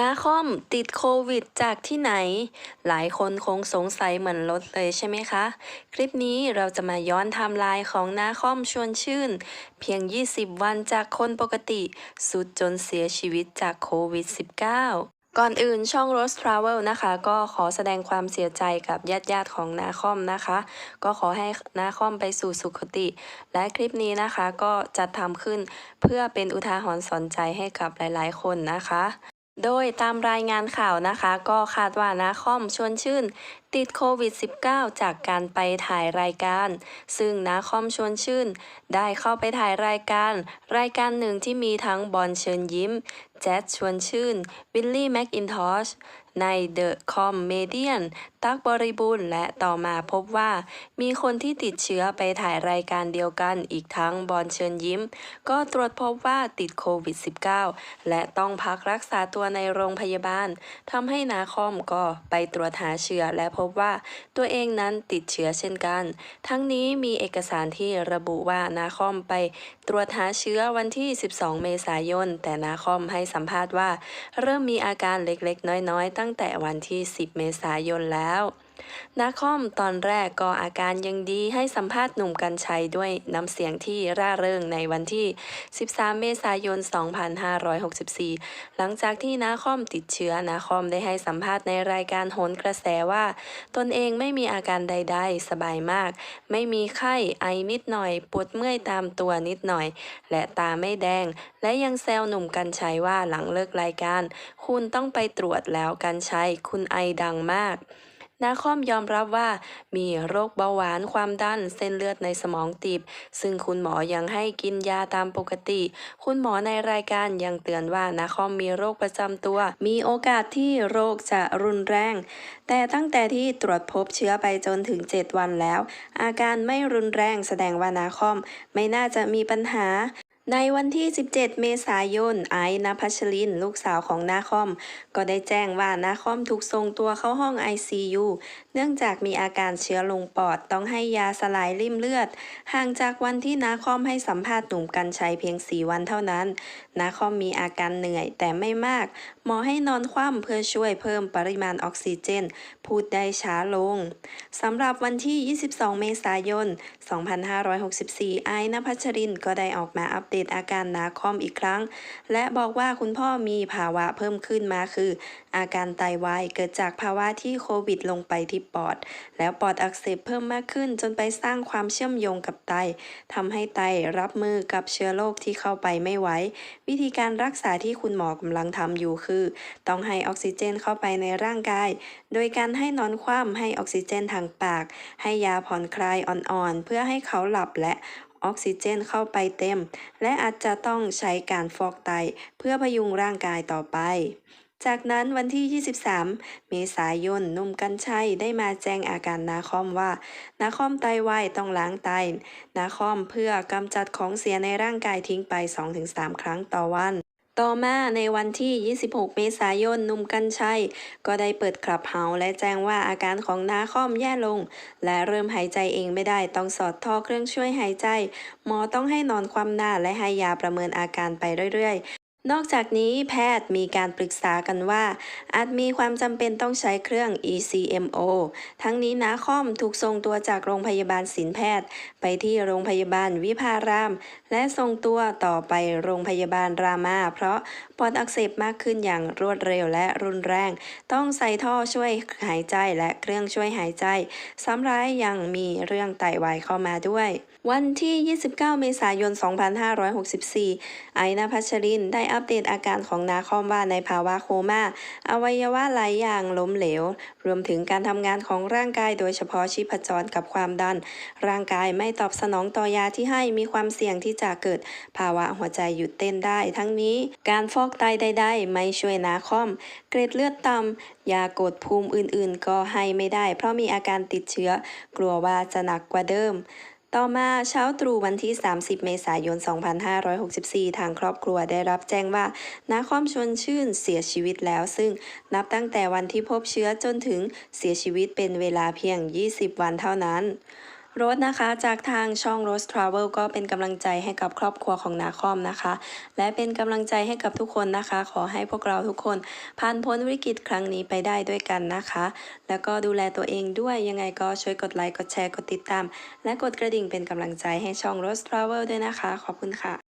นาคอมติดโควิดจากที่ไหน หลายคนคงสงสัยเหมือนรถเลยใช่ไหมคะ คลิปนี้เราจะมาย้อนไทม์ไลน์ของนาคอมชวนชื่น เพียง 20 วันจากคนปกติ สุดจนเสียชีวิตจากโควิด -19 ก่อนอื่นช่อง Rose Travel นะคะ ก็ขอแสดงความเสียใจกับญาติญาติๆของนาคอมนะคะ ก็ขอให้นาคอมไปสู่สุคติ และคลิปนี้นะคะก็จัดทำขึ้นเพื่อเป็นอุทาหรณ์สอนใจให้กับหลายๆ คนนะคะ โดยตามรายงานข่าวนะคะ ก็คาดว่านาคอมชวนชื่น ติดโควิด -19 จากการไปถ่ายรายการ ซึ่งนาคอมชวนชื่น ได้เข้าไปถ่ายรายการ รายการหนึ่งที่มีทั้งบอลเชิญยิ้ม แจ๊ดชวนชื่น วิลลี่แม็กอินทอชใน The Comedian ตักบริบูรณ์และต่อมาพบว่า มีคนที่ติดเชื้อไปถ่ายรายการเดียวกันอีกทั้งบอลเชิญยิ้ม ก็ตรวจพบว่าติดโควิด -19 และต้องพักรักษาตัวในโรงพยาบาลทำให้นาคอมก็ไปตรวจหาเชื้อและพบว่าตัวเองนั้นติดเชื้อเช่นกัน ทั้งนี้มีเอกสารที่ระบุว่านาคอมไปตรวจหาเชื้อวันที่ 12 เมษายน แต่นาคอมให้สัมภาษณ์ว่า เริ่มมีอาการเล็กๆ น้อยๆ ตั้งแต่วันที่ 10 เมษายนแล้วนาคอมตอนแรกก็อาการยังดีให้สัมภาษณ์หนุ่มกัญชัยด้วยน้ำเสียงที่ร่าเริงในวันที่ 13 เมษายน 2564 หลังจากที่นาคอมติดเชื้อนาคอมได้ให้สัมภาษณ์ในรายการโหนกระแสว่า ตนเองไม่มีอาการใด ๆ สบายมาก ไม่มีไข้ไอนิดหน่อย ปวดเมื่อยตามตัวนิดหน่อย และตาไม่แดง และยังแซวหนุ่มกัญชัยว่าหลังเลิกรายการ คุณต้องไปตรวจแล้วกัญชัยคุณไอดังมาก นาคอมยอมรับว่ามีโรคเบาหวานความดันเส้นเลือดในสมองตีบ ซึ่งคุณหมอยังให้กินยาตามปกติ คุณหมอในรายการยังเตือนว่านาคอมมีโรคประจำตัว มีโอกาสที่โรคจะรุนแรง แต่ตั้งแต่ที่ตรวจพบเชื้อไปจนถึง 7 วันแล้ว อาการไม่รุนแรงแสดงว่านาคอมไม่น่าจะมีปัญหา ในวันที่ 17 เมษายน ไอซ์นภัชริน ลูกสาวของนาคอม ก็ได้แจ้งว่านาคอมถูกส่งตัวเข้าห้อง ICU เนื่องจากมีอาการเชื้อลงปอดต้องให้ยาสลายริ่มเลือด ห่างจากวันที่นาคอมให้สัมภาษณ์หนุ่มกัญชัยเพียง 4 วันเท่านั้น นาคอมมีอาการเหนื่อยแต่ไม่มาก หมอให้นอนคว่ำเพื่อช่วยเพิ่มปริมาณออกซิเจน พูดได้ช้าลงสำหรับวันที่ 22 เมษายน 2564 ไอซ์นภัชรินก็ได้ออกมาอัปเดตอาการนาคอมอีกครั้ง และบอกว่าคุณพ่อมีภาวะเพิ่มขึ้นมาคือ อาการไตวายเกิดจากภาวะที่โควิดลงไปที่ปอด แล้วปอดอักเสบเพิ่มมากขึ้นจนไปสร้างความเชื่อมโยงกับไตทำให้ไตรับมือกับเชื้อโรคที่เข้าไปไม่ไหววิธีการรักษาที่คุณหมอกำลังทำอยู่คือ ต้องให้ออกซิเจนเข้าไปในร่างกาย โดยการให้นอนคว่ำให้ออกซิเจนทางปาก ให้ยาผ่อนคลายอ่อนๆ เพื่อให้เขาหลับและ ออกซิเจนเข้าไปเต็ม และอาจจะต้องใช้การฟอกไต เพื่อพยุงร่างกายต่อไป จากนั้นวันที่ 23 เมษายนนุ่มกัญชัยได้มาแจ้งอาการนาคอมว่า นาคอมไตวายต้องล้างไต นาคอมเพื่อกำจัดของเสียในร่างกายทิ้งไป 2-3 ครั้งต่อวัน ต่อมาในวันที่ 26 เมษายนหนุ่มกัญชัย ก็ได้เปิดคลับเฮาส์และแจ้งว่าอาการของนาคอมแย่ลง และเริ่มหายใจเองไม่ได้ต้องสอดท่อเครื่องช่วยหายใจ หมอต้องให้นอนคว่ำหน้าและให้ยาประเมินอาการไปเรื่อยๆ นอกจากนี้แพทย์มีการปรึกษากันว่า อาจมีความจำเป็นต้องใช้เครื่อง ECMO ทั้งนี้นาคอมถูกส่งตัวจากโรงพยาบาลศิลแพทย์ ไปที่โรงพยาบาลวิภาราม และส่งตัวต่อไปโรงพยาบาลรามา เพราะปอดอักเสบมากขึ้นอย่างรวดเร็วและรุนแรง ต้องใส่ท่อช่วยหายใจและเครื่องช่วยหายใจซ้ำร้ายยังมีเรื่องไตวายเข้ามาด้วย วันที่ 29 เมษายน 2564 ไอนภัชรินได้อัปเดตอาการของนาคอมว่าในภาวะโคม่า อวัยวะหลายอย่างล้มเหลว รวมถึงการทำงานของร่างกายโดยเฉพาะชีพจรกับความดัน ร่างกายไม่ตอบสนองต่อยาที่ให้มีความเสี่ยงที่จะเกิดภาวะหัวใจหยุดเต้นได้ ทั้งนี้การฟอกไตใดๆ ไม่ช่วยนาคอม เกรดเลือดต่ำยากดภูมิอื่นๆ ก็ให้ไม่ได้ เพราะมีอาการติดเชื้อ กลัวว่าจะหนักกว่าเดิม ต่อมาเช้าตรู่วันที่ 30 เมษายน 2564 ทางครอบครัวได้รับแจ้งว่านาคอมชวนชื่นเสียชีวิตแล้ว ซึ่งนับตั้งแต่วันที่พบเชื้อจนถึงเสียชีวิตเป็นเวลาเพียง 20 วันเท่านั้น รถนะคะจากทางช่อง Rose Travel ก็เป็นกำลังใจให้กับครอบครัวของนาคอมนะคะ และเป็นกำลังใจให้กับทุกคนนะคะ ขอให้พวกเราทุกคนผ่านพ้นวิกฤตครั้งนี้ไปได้ด้วยกันนะคะ แล้วก็ดูแลตัวเองด้วยยังไงก็ช่วยกดไลค์กดแชร์กดติดตาม และกดกระดิ่งเป็นกำลังใจให้ช่อง Rose Travel ด้วยนะคะ ขอบคุณค่ะ